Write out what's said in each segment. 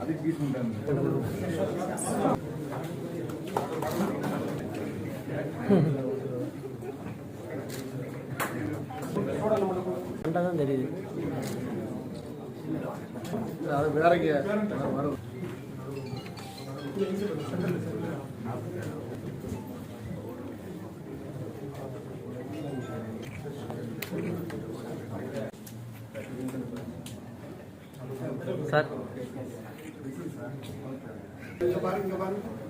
అది తీసుకుంటాను தான் தெரியுது அது வரும் சார் பாருங்க பாருங்க.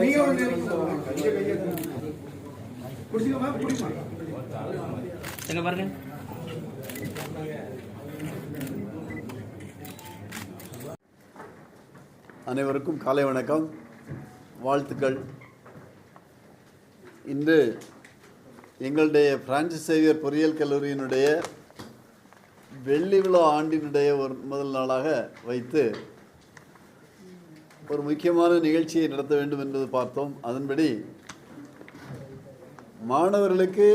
நீங்க ஒரு குடிச்சுக்கோமா குடிமா எங்க பாருங்க. அனைவருக்கும் காலை வணக்கம். வாழ்த்துக்கள். இன்று எங்களுடைய பிரான்சிஸ் சேவியர் பொறியியல் கல்லூரியினுடைய வெள்ளி விழா ஆண்டினுடைய ஒரு முதல் நாளாக வைத்து ஒரு முக்கியமான நிகழ்ச்சியை நடத்த வேண்டும் என்பது பார்த்தோம். அதன்படி மாணவர்களுக்கு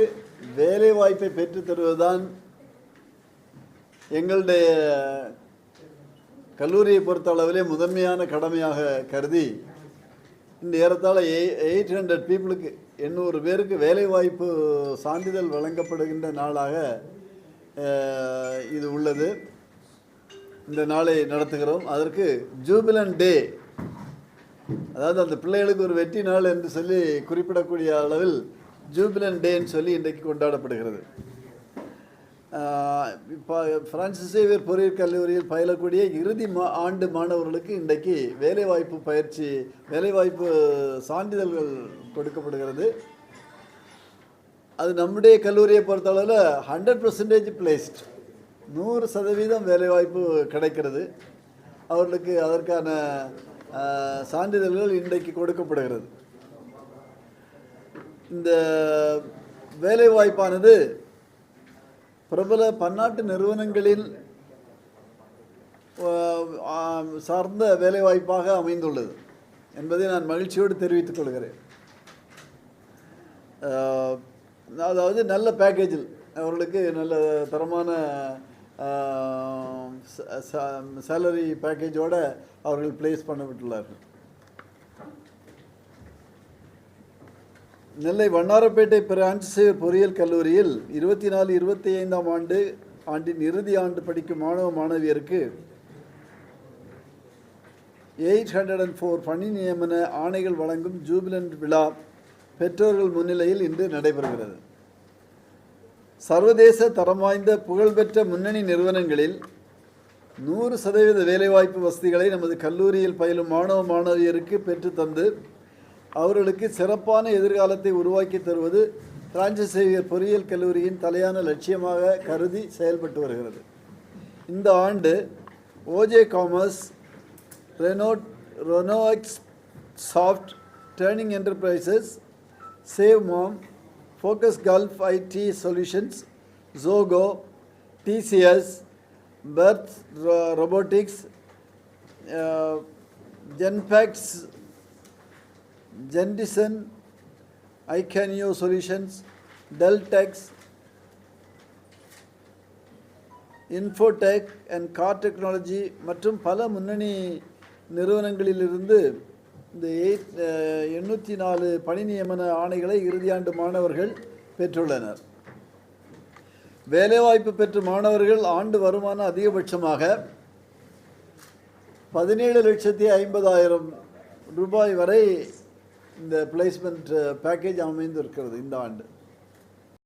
வேலை வாய்ப்பை பெற்றுத் தருவதுதான் எங்களுடைய கல்லூரியை பொறுத்த அளவிலே முதன்மையான கடமையாக கருதி இந்த ஏறத்தாழ எயிட் ஹண்ட்ரட் பீப்புளுக்கு எண்ணூறு பேருக்கு வேலைவாய்ப்பு சான்றிதழ் வழங்கப்படுகின்ற நாளாக இது உள்ளது. இந்த நாளை நடத்துகிறோம். அதற்கு ஜூபிலன் டே அதாவது அந்த பிள்ளைகளுக்கு ஒரு வெற்றி நாள் என்று சொல்லி குறிப்பிடக்கூடிய அளவில் ஜூபிலன் டேன்னு சொல்லி இன்றைக்கு கொண்டாடப்படுகிறது. இப்போ பிரான்சிஸ் சேவியர் பொறியியல் கல்லூரியில் பயிலக்கூடிய இறுதி மா ஆண்டு மாணவர்களுக்கு இன்றைக்கு வேலைவாய்ப்பு பயிற்சி வேலைவாய்ப்பு சான்றிதழ்கள் கொடுக்கப்படுகிறது. அது நம்முடைய கல்லூரியை பொறுத்தளவில் ஹண்ட்ரட் பர்சன்டேஜ் பிளேஸ்ட் நூறு சதவீதம் வேலைவாய்ப்பு கிடைக்கிறது. அவர்களுக்கு அதற்கான சான்றிதழ்கள் இன்றைக்கு கொடுக்கப்படுகிறது. இந்த வேலைவாய்ப்பானது பிரபல பன்னாட்டு நிறுவனங்களில் சார்ந்த வேலைவாய்ப்பாக அமைந்துள்ளது என்பதை நான் மகிழ்ச்சியோடு தெரிவித்துக் கொள்கிறேன். அதாவது நல்ல பேக்கேஜில் அவர்களுக்கு நல்ல தரமான சேலரி பேக்கேஜோடு அவர்கள் பிளேஸ் பண்ணப்பட்டுள்ளார்கள் நெல்லை வண்ணாரப்பேட்டை பிரான்சிஸ் பொறியியல் கல்லூரியில் இருபத்தி நாலு இருபத்தி ஐந்தாம் ஆண்டு ஆண்டின் இறுதி ஆண்டு படிக்கும் மாணவ மாணவியருக்கு எயிட் ஹண்ட்ரட் அண்ட் ஃபோர் பணி நியமன ஆணைகள் வழங்கும் ஜூபிலண்ட் விழா பெற்றோர்கள் முன்னிலையில் இன்று நடைபெறுகிறது. சர்வதேச தரம் வாய்ந்த புகழ்பெற்ற முன்னணி நிறுவனங்களில் நூறு சதவீத வேலைவாய்ப்பு வசதிகளை நமது கல்லூரியில் பயிலும் மாணவ மாணவியருக்கு பெற்றுத்தந்து அவர்களுக்கு சிறப்பான எதிர்காலத்தை உருவாக்கி தருவது பிரான்சிஸ் சேவியர் பொறியியல் கல்லூரியின் தலையான லட்சியமாக கருதி செயல்பட்டு வருகிறது. இந்த ஆண்டு ஓஜே காமர்ஸ் ரெனோட் ரொனோஎக்ஸ் soft turning enterprises save mom focus gulf IT solutions Zoho TCS birth robotics Genpact ஜென்டிசன் ஐகேனியோ சொல்யூஷன்ஸ் டெல்டெக்ஸ் இன்ஃபோடெக் அண்ட் கார் டெக்னாலஜி மற்றும் பல முன்னணி நிறுவனங்களிலிருந்து இந்த எயிட் எண்ணூற்றி நாலு பணி நியமன ஆணைகளை இறுதியாண்டு மாணவர்கள் பெற்றுள்ளனர். வேலைவாய்ப்பு பெற்ற மாணவர்கள் ஆண்டு வருமானம் அதிகபட்சமாக பதினேழு லட்சத்தி ஐம்பதாயிரம் ரூபாய் வரை இந்த பிளேஸ்மெண்ட் பேக்கேஜ் uh, அமைந்திருக்கிறது இந்த ஆண்டு.